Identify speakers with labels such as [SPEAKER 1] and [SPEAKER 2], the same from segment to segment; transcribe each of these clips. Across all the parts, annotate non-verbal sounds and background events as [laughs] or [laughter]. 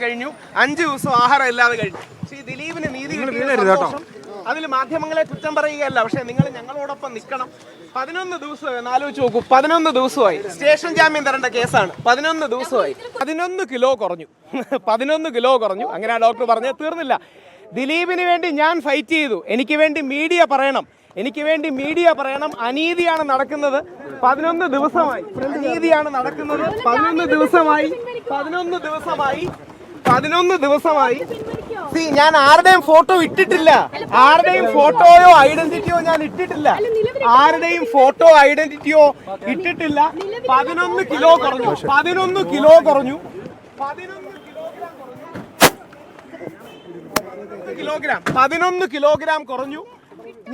[SPEAKER 1] കഴിഞ്ഞു. അഞ്ചു ദിവസം ആഹാരം ഇല്ലാതെ കഴിഞ്ഞു. ഈ ദിലീപിന് നീതി അതിൽ മാധ്യമങ്ങളെ കുറ്റം പറയുകയല്ല പക്ഷെ നിങ്ങൾ ഞങ്ങളോടൊപ്പം നിൽക്കണം. പതിനൊന്ന് ദിവസമായി ഒന്ന് ആലോചിച്ച് നോക്കൂ പതിനൊന്ന് ദിവസമായി. സ്റ്റേഷൻ ജാമ്യം തരേണ്ട കേസാണ്. പതിനൊന്ന് ദിവസമായി. പതിനൊന്ന് കിലോ കുറഞ്ഞു. [laughs] പതിനൊന്ന് കിലോ കുറഞ്ഞു. അങ്ങനെ ആ ഡോക്ടർ പറഞ്ഞ് തീർന്നില്ല. ദിലീപിന് വേണ്ടി ഞാൻ ഫൈറ്റ് ചെയ്തു. എനിക്ക് വേണ്ടി മീഡിയ പറയണം. എനിക്ക് വേണ്ടി മീഡിയ പറയണം. അനീതിയാണ് നടക്കുന്നത്. പതിനൊന്ന് ദിവസമായി. അനീതിയാണ് നടക്കുന്നത്. പതിനൊന്ന് ദിവസമായി. പതിനൊന്ന് ദിവസമായി. പതിനൊന്ന് ദിവസമായി. സി ഞാൻ ആരുടെയും ഫോട്ടോ ഇട്ടിട്ടില്ല. ആരുടെയും ഫോട്ടോയോ ഐഡന്റിറ്റിയോ ഞാൻ ഇട്ടിട്ടില്ല. ആരുടെയും ഫോട്ടോ ഐഡന്റിറ്റിയോ ഇട്ടിട്ടില്ല. പതിനൊന്ന് കിലോ കുറഞ്ഞു. പതിനൊന്ന് കിലോ കുറഞ്ഞു. പതിനൊന്ന് കിലോഗ്രാം. പതിനൊന്ന് കിലോഗ്രാം കുറഞ്ഞു.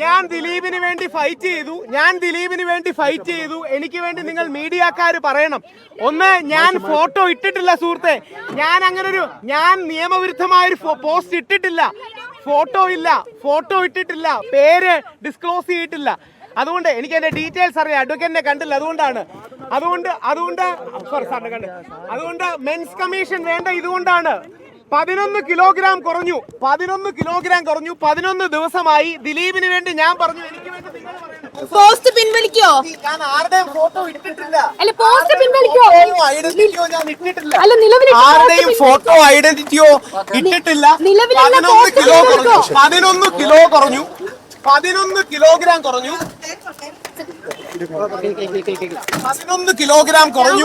[SPEAKER 1] ഞാൻ ദിലീപിന് വേണ്ടി ഫൈറ്റ് ചെയ്തു. ഞാൻ ദിലീപിന് വേണ്ടി ഫൈറ്റ് ചെയ്തു. എനിക്ക് വേണ്ടി നിങ്ങൾ മീഡിയക്കാർ പറയണം. ഒന്ന് ഞാൻ ഫോട്ടോ ഇട്ടിട്ടില്ല സുഹൃത്തെ. ഞാൻ അങ്ങനെ ഒരു ഞാൻ നിയമവിരുദ്ധമായ ഒരു പോസ്റ്റ് ഇട്ടിട്ടില്ല. ഫോട്ടോ ഇല്ല. ഫോട്ടോ ഇട്ടിട്ടില്ല. പേര് ഡിസ്ക്ലോസ് ചെയ്തിട്ടില്ല. അതുകൊണ്ട് എനിക്ക് എന്റെ ഡീറ്റെയിൽസ് അറിയാം. അഡ്വക്കേറ്റിനെ കണ്ടില്ല. അതുകൊണ്ടാണ്. അതുകൊണ്ട് അതുകൊണ്ട് സോറി സാറിനെ കണ്ട്. അതുകൊണ്ട് മെൻസ് കമ്മീഷൻ വേണ്ട ഇതുകൊണ്ടാണ്. പതിനൊന്ന് കിലോഗ്രാം കുറഞ്ഞു. പതിനൊന്ന് കിലോഗ്രാം കുറഞ്ഞു. പതിനൊന്ന് ദിവസമായി. ദിലീപിന് വേണ്ടി ഞാൻ പറഞ്ഞു. എനിക്ക് വേണ്ടി നിങ്ങൾ പറയുന്നു.
[SPEAKER 2] പോസ്റ്റ് പിൻവലിക്കോ?
[SPEAKER 1] ഞാൻ ആരുടെയും ഫോട്ടോ ഇട്ടിട്ടില്ല.
[SPEAKER 2] അല്ല പോസ്റ്റ് പിൻവലിക്കോ?
[SPEAKER 1] ഐഡന്റിറ്റിയോ ഞാൻ ഇട്ടിട്ടില്ല.
[SPEAKER 2] അല്ല നിലവിൽ
[SPEAKER 1] ആരുടെയും ഫോട്ടോ ഐഡന്റിറ്റിയോ ഇട്ടിട്ടില്ല.
[SPEAKER 2] നിലവിലുള്ള
[SPEAKER 1] പതിനൊന്ന്
[SPEAKER 2] പോസ്റ്റ്
[SPEAKER 1] കിലോ കുറഞ്ഞു.
[SPEAKER 2] പിൻവലിക്കോ?
[SPEAKER 1] പതിനൊന്ന് കിലോ കുറഞ്ഞു. പതിനൊന്ന് കിലോഗ്രാം കുറഞ്ഞു. പതിനൊന്ന് കിലോഗ്രാം കുറഞ്ഞു.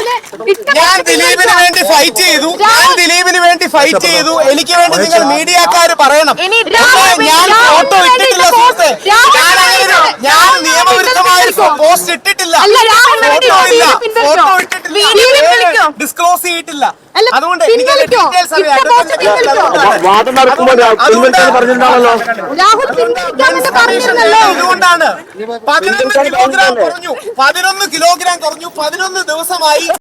[SPEAKER 1] ഞാൻ ദിലീപിന് വേണ്ടി ഫൈറ്റ് ചെയ്തു. ഞാൻ ദിലീപിന് വേണ്ടി ഫൈറ്റ് ചെയ്തു. എനിക്ക് വേണ്ടി നിങ്ങൾ മീഡിയക്കാര് പറയണം. ഞാൻ
[SPEAKER 2] ഓട്ടോ
[SPEAKER 1] ഫോട്ടോ ഇട്ടിട്ടില്ല സുഹൃത്തെ
[SPEAKER 2] രാഹുൽ
[SPEAKER 1] ഞാൻ അങ്ങനെ ഒരു-
[SPEAKER 2] വേണ്ടി
[SPEAKER 1] ഞാൻ
[SPEAKER 2] രാഹുൽ
[SPEAKER 1] നിയമവിരുദ്ധമായ ഒരു
[SPEAKER 2] പിൻവലിക്കോ?
[SPEAKER 1] പോസ്റ്റ് ഇട്ടിട്ടില്ല.
[SPEAKER 2] അല്ല, രാഹുൽ വേണ്ടി
[SPEAKER 1] ഫോട്ടോ ഇല്ല.
[SPEAKER 2] വീഡിയോ പിൻവലിക്കോ?
[SPEAKER 1] ഫോട്ടോ ഇട്ടിട്ടില്ല
[SPEAKER 2] വീഡിയോ പിൻവലിക്കോ?
[SPEAKER 1] ഡിസ്ക്ലോസ് ചെയ്തിട്ടില്ല.
[SPEAKER 2] അല്ല,
[SPEAKER 1] അതുകൊണ്ട് എനിക്ക് അതിന്റെ
[SPEAKER 2] പിൻവലിക്കോ?
[SPEAKER 1] ഡീറ്റെയിൽസ് അറിയാം.
[SPEAKER 2] പോസ്റ്റ് പിൻവലിക്കോ?
[SPEAKER 1] അതുകൊണ്ടാണ്.
[SPEAKER 3] വാദം നടക്കുമ്പോൾ
[SPEAKER 1] അതുകൊണ്ട്
[SPEAKER 3] പിൻവലിക്കാൻ പറഞ്ഞിട്ടുണ്ടാണല്ലോ.
[SPEAKER 2] രാഹുൽ പിൻവലിക്കാമെന്ന് പറഞ്ഞിരുന്നല്ലോ.
[SPEAKER 1] ഇതുകൊണ്ടാണ് പതിനൊന്ന് കിലോഗ്രാം കുറഞ്ഞു. പതിനൊന്ന് കിലോഗ്രാം കുറഞ്ഞു. പതിനൊന്ന് ദിവസമായി